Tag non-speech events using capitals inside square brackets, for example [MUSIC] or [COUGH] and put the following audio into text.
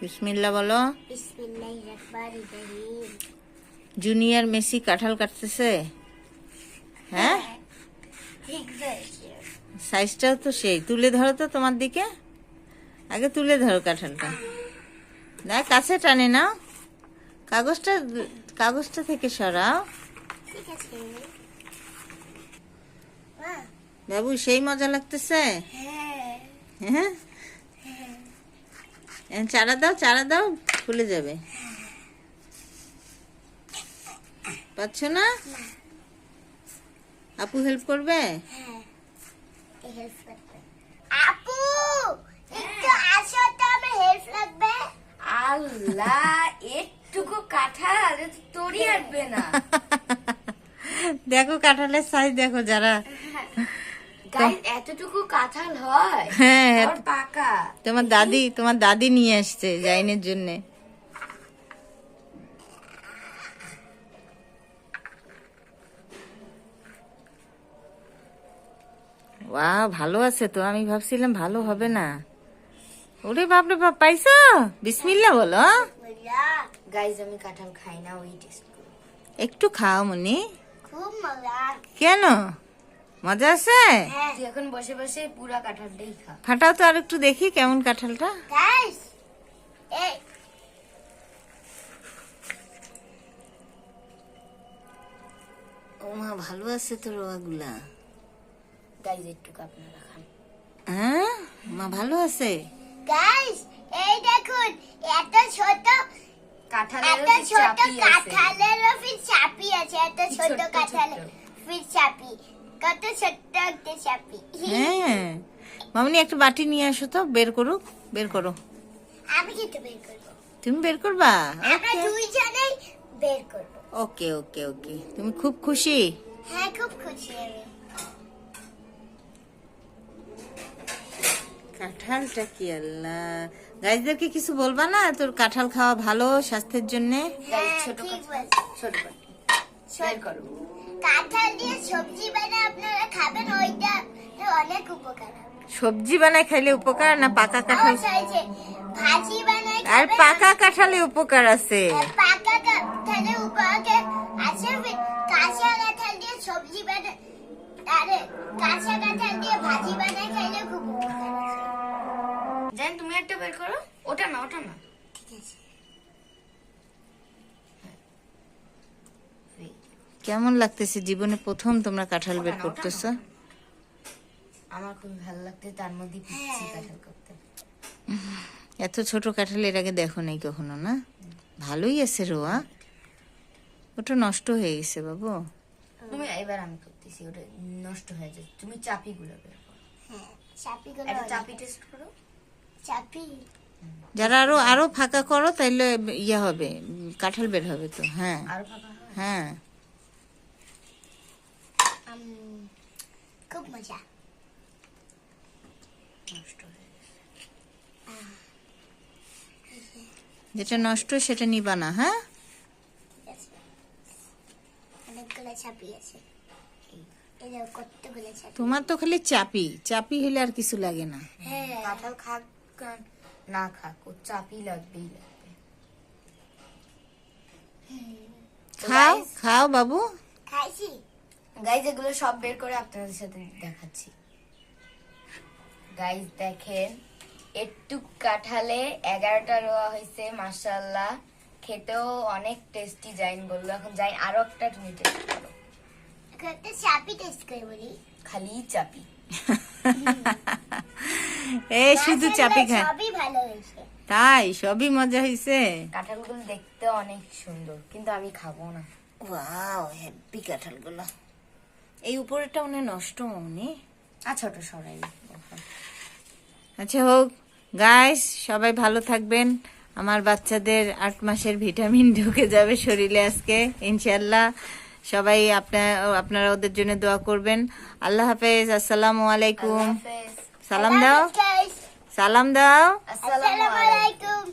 বিসমিল্লা বলো। Junior Messi কাঁঠাল কাটতেছে? হ্যাঁ? সাইজটাও তো সেই। তুলে ধরো তো তোমার দিকে। আগে তুলে ধরো কাঁঠালটা। না কাছে টানে নাও। কাগজটা কাগজটা থেকে সরাও। বাবু সেই মজা লাগতেছে? হ্যাঁ। হ্যাঁ? চারা দাও চারা দাও খুলে যাবে। পাচ্ছ না? আপু হেল্প করবে? হ্যাঁ। হেল্প লাগবে আপু একটু আসো তো আমার হেল্প লাগবে। আল্লাহ একটুকু কাঁঠাল আসবে না। [LAUGHS] দেখো কাঁঠালের সাইজ দেখো যারা গাইস এতটুকু কাঁঠাল হয়। হ্যাঁ পাকা। তোমার দাদি তোমার দাদি নিয়ে আসছে জাইনের জন্য। ওয়া ভালো আছে তো। আমি ভাবছিলাম ভালো হবে না। ওরে বাপরে বাপ পাইছো? বিসমিল্লা বলো। গাইস আমি কাঁঠাল খাই না ওই টেস্ট একটু খাও মনি। খুব মজা। কেন? মজা আছে? হ্যাঁ। এখন বসে বসে পুরা কাঁঠালটাই খা। ফাটাও তো আর একটু দেখি কেমন কাঁঠালটা। ভালো আছে তো রোয়াগুলা। গাইস একটু আপনারা খান। হ্যাঁ? মা ভালো আছে? গাইস এই দেখুন এত ছোট কাঁঠালের ছোট কাঁঠালের ফির চাপি আছে এত ছোট কাঁঠালের। ফির চাপি কত ছোট্ট একটা চাপি হ্যাঁ। মামনি একটা বাটি নিয়ে আসো তো বের করুক বের করো। আমি কিন্তু বের করব। তুমি বের করবা? আমরা দুইজনেই বের করব। ওকে ওকে ওকে। তুমি খুব খুশি? হ্যাঁ খুব খুশি আমি। কাঁঠালটা কি আল্লাহ। গাইজদেরকে কিছু বলবা না? তোর কাঁঠাল খাওয়া ভালো স্বাস্থ্যের জন্য? হ্যাঁ ছোট ছোট কাঁঠাল দিয়ে সবজি বানিয়ে সবজি বানায় খাইলে উপকার না পাকা কাঁঠাল? আর পাকা কাঁঠালে উপকার আছে। আছে ফির কাঁচা কাঁঠাল দিয়ে সবজি বানাই আরে কাঁচা কাঁঠাল দিয়ে ভাজি বানাই খাইলে খুব উপকার আছে। জান তুমি একটা বের করো। ওটা না ওটা না। ঠিক আছে। কেমন লাগতেছে? জীবনে প্রথম তোমরা কাঁঠাল বের করতেছো? আমার খুব ভালো লাগতে তার মধ্যে পিচ্ছি হ্যাঁ। কাঁঠাল করতে। এত ছোট কাঁঠাল এর আগে দেখো নাই কখনো না? ভালোই আছে রোয়া ওটা নষ্ট হয়ে গেছে বাবু। তুমি এবার আমি করতেছি ওটা নষ্ট হয়ে যায় তুমি চাপি গুলো বের করো। হ্যাঁ চাপিগুলো চাপি টেস্ট করো। চাপি? যারা আরও আরও ফাঁকা করো তাইলে ইয়ে হবে কাঁঠাল বের হবে তো হ্যাঁ। আর ফাঁকা হ্যাঁ। খুব মজা। নষ্ট হয়ে যেটা নষ্ট সেটা নিবা না হ্যাঁ? তোমার তো খালি চাপি চাপি হলে আর কিছু লাগে না। হ্যাঁ। কাঁঠাল খাক না খাক ও চাপি লাগবেই লাগবে। খাও খাও বাবু। খাইছি। গাইজ এগুলো সব বের করে আপনাদের সাথে দেখাচ্ছি। গাইজ দেখেন একটু কাঁঠালে এগারোটা রোয়া হয়েছে মাসাল্লাহ খেতেও অনেক টেস্টি জাইন বলল। এখন যাই আরও একটা তুমি টেস্ট করো। চাপি টেস্ট করে বলি। খালি চাপি। এই শুধু চাপি খায় সবই ভালো হয়েছে। তাই সবই মজা হয়েছে কাঁঠালগুলো দেখতে অনেক সুন্দর কিন্তু আমি খাব না। ওয়াও হ্যাপি কাঁঠালগুলো। এই উপরেরটা মনে নষ্ট মনে। আচ্ছা ওটা সরাই। আচ্ছা হোক গাইস সবাই ভালো থাকবেন। আমার বাচ্চাদের আট মাসের ভিটামিন [LAUGHS] ঢুকে যাবে শরীরে আজকে ইনশাল্লাহ সবাই আপনার আপনারা ওদের জন্য দোয়া করবেন। আল্লাহ হাফেজ আসসালাম আলাইকুম। সালাম দাও। সালাম দাও। আসসালামু আলাইকুম।